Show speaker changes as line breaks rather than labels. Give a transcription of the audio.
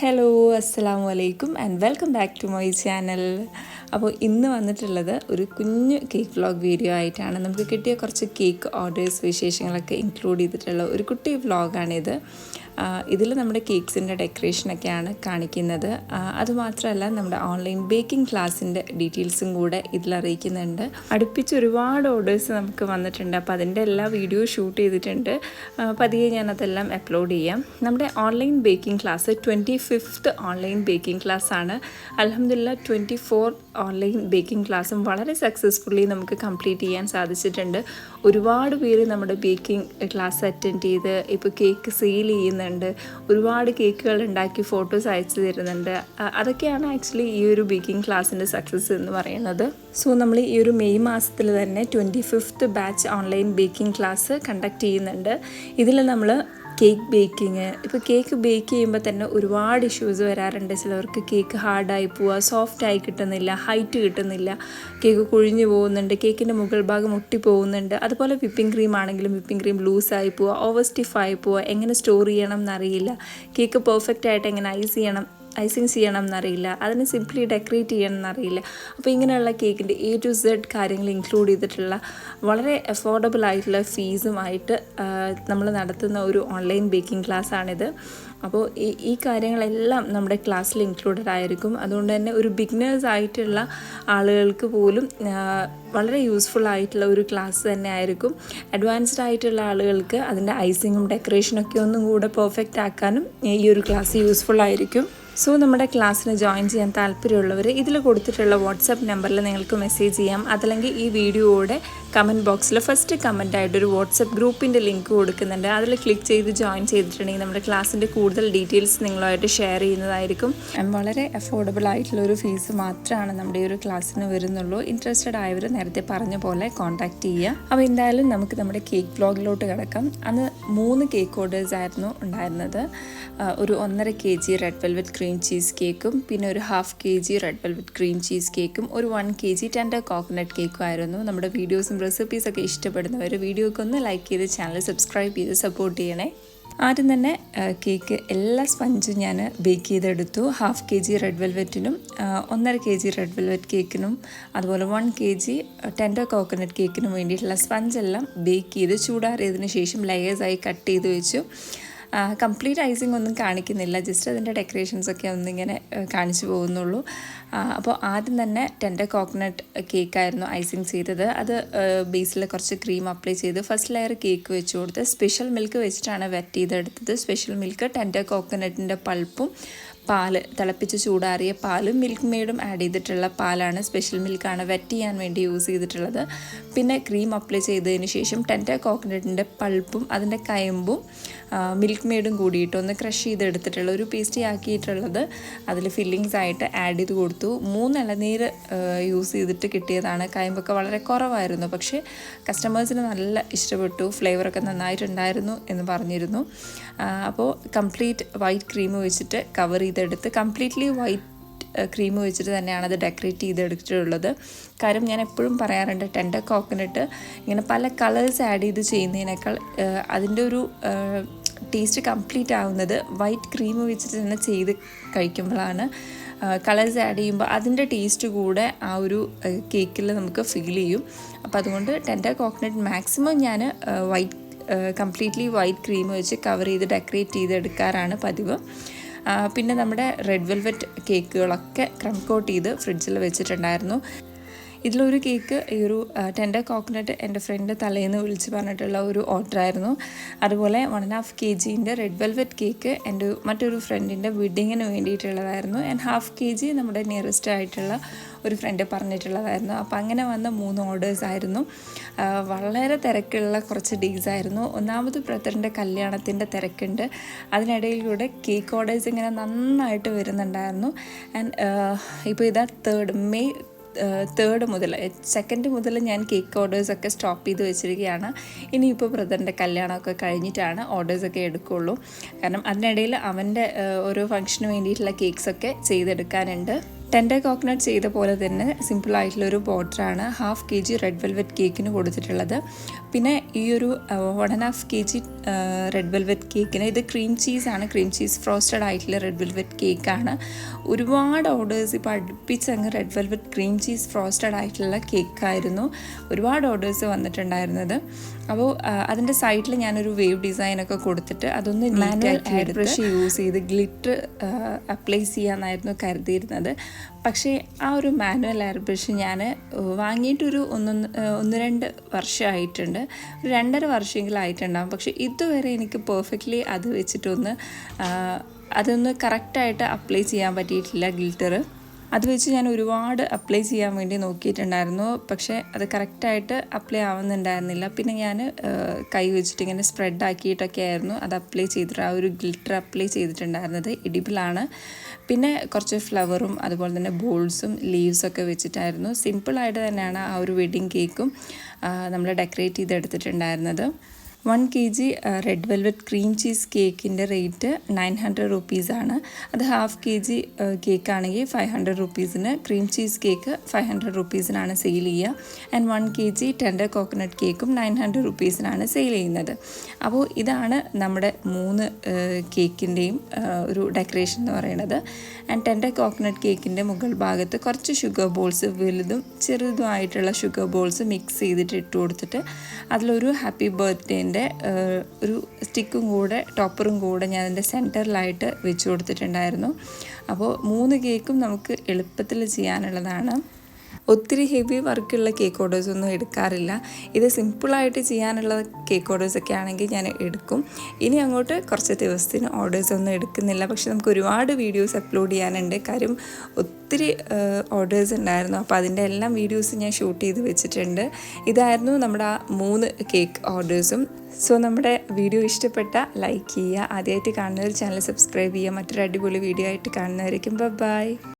Hello അസ്സാം വലൈക്കും and welcome back to my channel അപ്പോൾ ഇന്ന് വന്നിട്ടുള്ളത് ഒരു കുഞ്ഞു കേക്ക് വ്ളോഗ് വീഡിയോ ആയിട്ടാണ്. നമുക്ക് കിട്ടിയ കുറച്ച് കേക്ക് ഓർഡേഴ്സ് വിശേഷങ്ങളൊക്കെ ഇൻക്ലൂഡ് ചെയ്തിട്ടുള്ള ഒരു കുട്ടി വ്ളോഗാണിത് ഇതിൽ നമ്മുടെ കേക്ക്സിന്റെ ഡെക്കറേഷനൊക്കെയാണ് കാണിക്കുന്നത്. അതുമാത്രമല്ല നമ്മുടെ ഓൺലൈൻ ബേക്കിംഗ് ക്ലാസ്സിന്റെ ഡീറ്റെയിൽസും കൂടെ ഇതിൽ അറിയിക്കുന്നുണ്ട്. അടുപ്പിച്ച് ഒരുപാട് ഓർഡേഴ്സ് നമുക്ക് വന്നിട്ടുണ്ട്. അപ്പോൾ അതിന്റെ എല്ലാ വീഡിയോ ഷൂട്ട് ചെയ്തിട്ടുണ്ട്. പതിയെ ഞാൻ അതെല്ലാം അപ്ലോഡ് ചെയ്യാം. നമ്മുടെ online baking class twenty fifth online baking ക്ലാസ്സാണ്. അലഹമില്ല ട്വന്റി ഫോർ ഓൺലൈൻ ബേക്കിംഗ് ക്ലാസ്സും വളരെ സക്സസ്ഫുള്ളി നമുക്ക് കംപ്ലീറ്റ് ചെയ്യാൻ സാധിച്ചിട്ടുണ്ട്. ഒരുപാട് പേര് നമ്മുടെ ബേക്കിംഗ് ക്ലാസ് അറ്റൻഡ് ചെയ്ത് ഇപ്പോൾ കേക്ക് സെയിൽ ചെയ്യുന്നുണ്ട്. ഒരുപാട് കേക്കുകൾ ഉണ്ടാക്കി ഫോട്ടോസ് അയച്ചു തരുന്നുണ്ട്. അതൊക്കെയാണ് ആക്ച്വലി ഈ ഒരു ബേക്കിംഗ് ക്ലാസ്സിന്റെ സക്സസ് എന്ന് പറയുന്നത്. സോ നമ്മൾ ഈ ഒരു മെയ് മാസത്തിൽ തന്നെ twenty fifth batch online baking class conduct ചെയ്യുന്നുണ്ട്. ഇതിൽ നമ്മൾ കേക്ക് ബേക്കിങ് ഇപ്പോൾ കേക്ക് ബേക്ക് ചെയ്യുമ്പോൾ തന്നെ ഒരുപാട് ഇഷ്യൂസ് വരാറുണ്ട്. ചിലവർക്ക് കേക്ക് ഹാർഡായി പോവുക സോഫ്റ്റായി കിട്ടുന്നില്ല ഹൈറ്റ് കിട്ടുന്നില്ല. കേക്ക് കുഴിഞ്ഞു പോകുന്നുണ്ട് കേക്കിന്റെ മുകൾ ഭാഗം ഒട്ടി പോകുന്നുണ്ട്. അതുപോലെ വിപ്പിംഗ് ക്രീം ആണെങ്കിലും വിപ്പിംഗ് ക്രീം ലൂസായി പോവുക ഓവർ സ്റ്റിഫായി പോവുക എങ്ങനെ സ്റ്റോർ ചെയ്യണം എന്നറിയില്ല. കേക്ക് പെർഫെക്റ്റ് ആയിട്ട് എങ്ങനെ ഐസ് ചെയ്യണം ഐസിങ് ചെയ്യണം എന്നറിയില്ല അതിന് സിംപ്ലി ഡെക്കറേറ്റ് ചെയ്യണം എന്നറിയില്ല അപ്പോൾ ഇങ്ങനെയുള്ള കേക്കിന്റെ എ ടു സെഡ് കാര്യങ്ങൾ ഇൻക്ലൂഡ് ചെയ്തിട്ടുള്ള വളരെ അഫോർഡബിൾ ആയിട്ടുള്ള ഫീസുമായിട്ട് നമ്മൾ നടത്തുന്ന ഒരു ഓൺലൈൻ ബേക്കിംഗ് ക്ലാസ് ആണിത്. അപ്പോൾ ഈ ഈ കാര്യങ്ങളെല്ലാം നമ്മുടെ ക്ലാസ്സിൽ ഇൻക്ലൂഡഡ് ആയിരിക്കും. അതുകൊണ്ട് തന്നെ ഒരു ബിഗിനേഴ്സ് ആയിട്ടുള്ള ആളുകൾക്ക് പോലും വളരെ യൂസ്ഫുൾ ആയിട്ടുള്ള ഒരു ക്ലാസ് തന്നെ ആയിരിക്കും. അഡ്വാൻസ്ഡ് ആയിട്ടുള്ള ആളുകൾക്ക് അതിന്റെ ഐസിങ്ങും ഡെക്കറേഷനൊക്കെ ഒന്നും കൂടെ പെർഫെക്റ്റ് ആക്കാനും ഈ ഒരു ക്ലാസ് യൂസ്ഫുൾ ആയിരിക്കും. സോ നമ്മുടെ ക്ലാസ്സിന് ജോയിൻ ചെയ്യാൻ താല്പര്യമുള്ളവർ ഇതിൽ കൊടുത്തിട്ടുള്ള വാട്സാപ്പ് നമ്പറിൽ നിങ്ങൾക്ക് മെസ്സേജ് ചെയ്യാം. അതല്ലെങ്കിൽ ഈ വീഡിയോയുടെ കമന്റ് ബോക്സിൽ ഫസ്റ്റ് കമന്റ് ആയിട്ട് ഒരു വാട്സപ്പ് ഗ്രൂപ്പിന്റെ ലിങ്ക് കൊടുക്കുന്നുണ്ട്. അതിൽ ക്ലിക്ക് ചെയ്ത് ജോയിൻ ചെയ്തിട്ടുണ്ടെങ്കിൽ നമ്മുടെ ക്ലാസ്സിന്റെ കൂടുതൽ ഡീറ്റെയിൽസ് നിങ്ങളുമായിട്ട് ഷെയർ ചെയ്യുന്നതായിരിക്കും. വളരെ അഫോർഡബിൾ ആയിട്ടുള്ള ഒരു ഫീസ് മാത്രമാണ് നമ്മുടെ ഈ ഒരു ക്ലാസ്സിന് വരുന്നുള്ളൂ. ഇൻട്രസ്റ്റഡ് ആയവർ നേരത്തെ പറഞ്ഞ പോലെ കോൺടാക്ട് ചെയ്യുക. അപ്പോൾ എന്തായാലും നമുക്ക് നമ്മുടെ കേക്ക് ബ്ലോഗിലോട്ട് കിടക്കാം. അന്ന് മൂന്ന് കേക്ക് ഓർഡേഴ്സ് ആയിരുന്നു ഉണ്ടായിരുന്നത്. ഒരു ഒന്നര K G red velvet cream cheese കേക്കും പിന്നെ ഒരു half K G red velvet cream cheese കേക്കും ഒരു one K G tender coconut കേക്കും ആയിരുന്നു. നമ്മുടെ വീഡിയോസും റെസിപ്പീസൊക്കെ ഇഷ്ടപ്പെടുന്നവർ വീഡിയോക്ക് ഒന്ന് ലൈക്ക് ചെയ്ത് ചാനൽ സബ്സ്ക്രൈബ് ചെയ്ത് സപ്പോർട്ട് ചെയ്യണേ. ആദ്യം തന്നെ കേക്ക് എല്ലാ സ്പഞ്ചും ഞാൻ ബേക്ക് ചെയ്തെടുത്തു. ഹാഫ് കെ ജി റെഡ് വെൽവെറ്റിനും ഒന്നര കെ ജി റെഡ് വെൽവെറ്റ് കേക്കിനും അതുപോലെ one K G tender coconut കേക്കിനും വേണ്ടിയിട്ടുള്ള സ്പഞ്ചെല്ലാം ബേക്ക് ചെയ്ത് ചൂടാറിയതിന് ശേഷം ലെയേഴ്സായി കട്ട് ചെയ്ത് വെച്ചു. കംപ്ലീറ്റ് ഐസിങ് ഒന്നും കാണിക്കുന്നില്ല. ജസ്റ്റ് അതിന്റെ ഡെക്കറേഷൻസ് ഒക്കെ ഒന്നിങ്ങനെ കാണിച്ചു പോകുന്നുള്ളൂ. അപ്പോൾ ആദ്യം തന്നെ ടെൻഡർ കോക്കനട്ട് കേക്കായിരുന്നു ഐസിങ് ചെയ്തത്. അത് ബേസിൽ കുറച്ച് ക്രീം അപ്ലൈ ചെയ്ത് ഫസ്റ്റ് ലെയർ കേക്ക് വെച്ച് കൊടുത്ത് സ്പെഷ്യൽ മിൽക്ക് വെച്ചിട്ടാണ് വെറ്റ് ചെയ്തെടുത്തത്. സ്പെഷ്യൽ മിൽക്ക് ടെൻഡർ കോക്കനട്ടിന്റെ പൾപ്പും പാൽ തിളപ്പിച്ച് ചൂടാറിയ പാലും മിൽക്ക് മെയ്ഡും ആഡ് ചെയ്തിട്ടുള്ള പാലാണ് സ്പെഷ്യൽ മിൽക്കാണ് വെറ്റ് ചെയ്യാൻ വേണ്ടി യൂസ് ചെയ്തിട്ടുള്ളത്. പിന്നെ ക്രീം അപ്ലൈ ചെയ്തതിന് ശേഷം ടെൻഡർ കോക്കനട്ടിന്റെ പൾപ്പും അതിന്റെ കയമ്പും മിൽക്ക് മെയ്ഡും കൂടിയിട്ട് ഒന്ന് ക്രഷ് ചെയ്തെടുത്തിട്ടുള്ള ഒരു പേസ്റ്റി ആക്കിയിട്ടുള്ളത്. അതിൽ ഫില്ലിങ്സ് ആയിട്ട് ആഡ് ചെയ്ത് കൊടുത്തു. മൂന്ന് ഇളനീര് യൂസ് ചെയ്തിട്ട് കിട്ടിയതാണ്. കായമ്പൊക്കെ വളരെ കുറവായിരുന്നു. പക്ഷേ കസ്റ്റമേഴ്സിന് നല്ല ഇഷ്ടപ്പെട്ടു. ഫ്ലേവറൊക്കെ നന്നായിട്ടുണ്ടായിരുന്നു എന്ന് പറഞ്ഞിരുന്നു. അപ്പോൾ കംപ്ലീറ്റ് വൈറ്റ് ക്രീം വെച്ചിട്ട് കവർ ചെയ്തെടുത്ത് കംപ്ലീറ്റ്ലി വൈറ്റ് ക്രീം വെച്ചിട്ട് തന്നെയാണ് അത് ഡെക്കറേറ്റ് ചെയ്തെടുത്തിട്ടുള്ളത്. കാര്യം ഞാൻ എപ്പോഴും പറയാറുണ്ട് ടെൻഡർ കോക്കനട്ട് ഇങ്ങനെ പല കളേഴ്സ് ആഡ് ചെയ്ത് ചെയ്യുന്നതിനേക്കാൾ അതിന്റെ ഒരു ടേസ്റ്റ് കംപ്ലീറ്റ് ആവുന്നത് വൈറ്റ് ക്രീം വെച്ചിട്ട് തന്നെ ചെയ്ത് കഴിക്കുമ്പോഴാണ് കളേഴ്സ് ആഡ് ചെയ്യുമ്പോൾ അതിന്റെ ടേസ്റ്റ് കൂടെ ആ ഒരു കേക്കിൽ നമുക്ക് ഫീൽ ചെയ്യും. അപ്പോൾ അതുകൊണ്ട് ടെൻഡർ കോക്കനട്ട് മാക്സിമം ഞാൻ വൈറ്റ് കംപ്ലീറ്റ്ലി വൈറ്റ് ക്രീം വെച്ച് കവർ ചെയ്ത് ഡെക്കറേറ്റ് ചെയ്തെടുക്കാറാണ് പതിവ്. ആ, പിന്നെ നമ്മുടെ റെഡ് വെൽവെറ്റ് കേക്കുകളൊക്കെ ക്രം ചെയ്ത് ഫ്രിഡ്ജിൽ വെച്ചിട്ടുണ്ടായിരുന്നു. ഇതിലൊരു കേക്ക് ഈ ഒരു ടെൻഡർ കോക്കനട്ട് എന്റെ ഫ്രണ്ട് തലേന്ന് വിളിച്ച് പറഞ്ഞിട്ടുള്ള ഒരു ഓർഡറായിരുന്നു അതുപോലെ വൺ ആൻഡ് ഹാഫ് കെ ജിന്റെ റെഡ് വെൽവെറ്റ് കേക്ക് എന്റെ മറ്റൊരു ഫ്രണ്ടിന്റെ വെഡിങ്ങിന് വേണ്ടിയിട്ടുള്ളതായിരുന്നു. ആൻഡ് ഹാഫ് കെ ജി നമ്മുടെ നിയറസ്റ്റ് ആയിട്ടുള്ള ഒരു ഫ്രണ്ട് പറഞ്ഞിട്ടുള്ളതായിരുന്നു. അപ്പോൾ അങ്ങനെ വന്ന മൂന്ന് ഓർഡേഴ്സ് ആയിരുന്നു. വളരെ തിരക്കുള്ള കുറച്ച് ഡേയ്സ് ആയിരുന്നു. ഒന്നാമത് ബ്രദറിന്റെ കല്യാണത്തിന്റെ തിരക്കുണ്ട്. അതിനിടയിലൂടെ കേക്ക് ഓർഡേഴ്സ് ഇങ്ങനെ നന്നായിട്ട് വരുന്നുണ്ടായിരുന്നു. ആൻഡ് ഇപ്പോൾ ഇതാ തേർഡ് മെയ് തേർഡ് മുതൽ സെക്കൻഡ് മുതൽ ഞാൻ കേക്ക് ഓർഡേഴ്സൊക്കെ സ്റ്റോപ്പ് ചെയ്ത് വെച്ചിരിക്കുകയാണ്. ഇനിയിപ്പോൾ ബ്രദറിന്റെ കല്യാണമൊക്കെ കഴിഞ്ഞിട്ടാണ് ഓർഡേഴ്സൊക്കെ എടുക്കുകയുള്ളൂ. കാരണം അതിനിടയിൽ അവന്റെ ഓരോ ഫംഗ്ഷന് വേണ്ടിയിട്ടുള്ള കേക്ക്സൊക്കെ ചെയ്തെടുക്കാനുണ്ട്. ടെൻഡർ കോക്കനട്ട് ചെയ്ത പോലെ തന്നെ സിമ്പിളായിട്ടുള്ളൊരു ബോർഡറാണ് half K G red velvet കേക്കിന് കൊടുത്തിട്ടുള്ളത്. പിന്നെ ഈ ഒരു one and half K G red velvet കേക്കിന് ഇത് ക്രീം ചീസാണ് ക്രീം ചീസ് ഫ്രോസ്റ്റഡ് ആയിട്ടുള്ള റെഡ് വെൽവെറ്റ് കേക്കാണ് ഒരുപാട് ഓർഡേഴ്സ് ഇപ്പോൾ അടുപ്പിച്ച് അങ്ങ് red velvet cream cheese frosted ആയിട്ടുള്ള കേക്കായിരുന്നു ഒരുപാട് ഓർഡേഴ്സ് വന്നിട്ടുണ്ടായിരുന്നത്. അപ്പോൾ അതിന്റെ സൈഡിൽ ഞാനൊരു വേവ് ഡിസൈനൊക്കെ കൊടുത്തിട്ട് അതൊന്ന് മാനുവൽ ബ്രഷ് യൂസ് ചെയ്ത് ഗ്ലിറ്റർ അപ്ലൈ ചെയ്യാമെന്നായിരുന്നു കരുതിയിരുന്നത്. പക്ഷേ ആ ഒരു മാനുവൽ എയർ ബ്രഷ് ഞാൻ വാങ്ങിയിട്ടൊരു ഒന്നൊന്ന് ഒന്ന് രണ്ട് വർഷമായിട്ടുണ്ട് ഒരു രണ്ടര വർഷമെങ്കിലും ആയിട്ടുണ്ടാകും പക്ഷേ ഇതുവരെ എനിക്ക് പെർഫെക്റ്റ്ലി അത് വെച്ചിട്ടൊന്ന് അതൊന്ന് കറക്റ്റായിട്ട് അപ്ലൈ ചെയ്യാൻ പറ്റിയിട്ടില്ല ഗിൽറ്റർ അത് വെച്ച് ഞാൻ ഒരുപാട് അപ്ലൈ ചെയ്യാൻ വേണ്ടി നോക്കിയിട്ടുണ്ടായിരുന്നു. പക്ഷേ അത് കറക്റ്റായിട്ട് അപ്ലൈ ആവുന്നുണ്ടായിരുന്നില്ല. പിന്നെ ഞാൻ കൈ വെച്ചിട്ട് ഇങ്ങനെ സ്പ്രെഡ് ആക്കിയിട്ടൊക്കെ ആയിരുന്നു. അത് അപ്ലൈ ചെയ്തിട്ട് ആ ഒരു ഗിൽറ്റർ അപ്ലൈ ചെയ്തിട്ടുണ്ടായിരുന്നത് ഇടിബിളാണ് പിന്നെ കുറച്ച് ഫ്ലവറും അതുപോലെ തന്നെ ബോൾസും ലീവ്സൊക്കെ വെച്ചിട്ടായിരുന്നു. സിമ്പിളായിട്ട് തന്നെയാണ് ആ ഒരു വെഡിങ് കേക്കും നമ്മൾ decorate ചെയ്തെടുത്തിട്ടുണ്ടായിരുന്നത്. One K G red velvet cream cheese കേക്കിന്റെ റേറ്റ് നയൻ ഹൺഡ്രഡ് റുപ്പീസാണ് അത് ഹാഫ് കെ ജി കേക്ക് ആണെങ്കിൽ five hundred റുപ്പീസിന്. Cream cheese cake five hundred റുപ്പീസിനാണ് sale ചെയ്യുക. And one K G tender coconut കേക്കും നയൻ ഹൺഡ്രഡ് റുപ്പീസിനാണ് sale ചെയ്യുന്നത്. അപ്പോൾ ഇതാണ് നമ്മുടെ മൂന്ന് കേക്കിന്റെയും ഒരു ഡെക്കറേഷൻ എന്ന് പറയുന്നത്. ആൻഡ് ടെൻഡർ കോക്കനട്ട് കേക്കിന്റെ മുകൾ ഭാഗത്ത് കുറച്ച് ഷുഗർ ബോൾസ് വലുതും ചെറുതുമായിട്ടുള്ള ഷുഗർ ബോൾസ് മിക്സ് ചെയ്തിട്ട് ഇട്ട് കൊടുത്തിട്ട് അതിലൊരു ഹാപ്പി ബർത്ത്ഡേന്റെ ഒരു സ്റ്റിക്കും കൂടെ ടോപ്പറും കൂടെ ഞാൻ അതിന്റെ സെന്ററിലായിട്ട് വെച്ച് കൊടുത്തിട്ടുണ്ടായിരുന്നു. അപ്പോൾ മൂന്ന് കേക്കും നമുക്ക് എളുപ്പത്തിൽ ചെയ്യാനുള്ളതാണ്. ഒത്തിരി ഹെവി വർക്കുള്ള കേക്ക് ഓർഡേഴ്സ് ഒന്നും എടുക്കാറില്ല. ഇത് സിമ്പിളായിട്ട് ചെയ്യാനുള്ള കേക്ക് ഓർഡേഴ്സൊക്കെ ആണെങ്കിൽ ഞാൻ എടുക്കും. ഇനി അങ്ങോട്ട് കുറച്ച് ദിവസത്തിന് ഓർഡേഴ്സ് ഒന്നും എടുക്കുന്നില്ല. പക്ഷെ നമുക്ക് ഒരുപാട് വീഡിയോസ് അപ്ലോഡ് ചെയ്യാനുണ്ട്. കാര്യം ഒത്തിരി ഓർഡേഴ്സ് ഉണ്ടായിരുന്നു. അപ്പോൾ അതിന്റെ എല്ലാം വീഡിയോസ് ഞാൻ ഷൂട്ട് ചെയ്ത് വെച്ചിട്ടുണ്ട്. ഇതായിരുന്നു നമ്മുടെ ആ മൂന്ന് കേക്ക് ഓർഡേഴ്സും സോ നമ്മുടെ വീഡിയോ ഇഷ്ടപ്പെട്ട ലൈക്ക് ചെയ്യുക. ആദ്യമായിട്ട് കാണുന്നവർ ചാനൽ സബ്സ്ക്രൈബ് ചെയ്യുക. മറ്റൊരു അടിപൊളി വീഡിയോ ആയിട്ട് കാണുന്നവരേക്കും ബൈ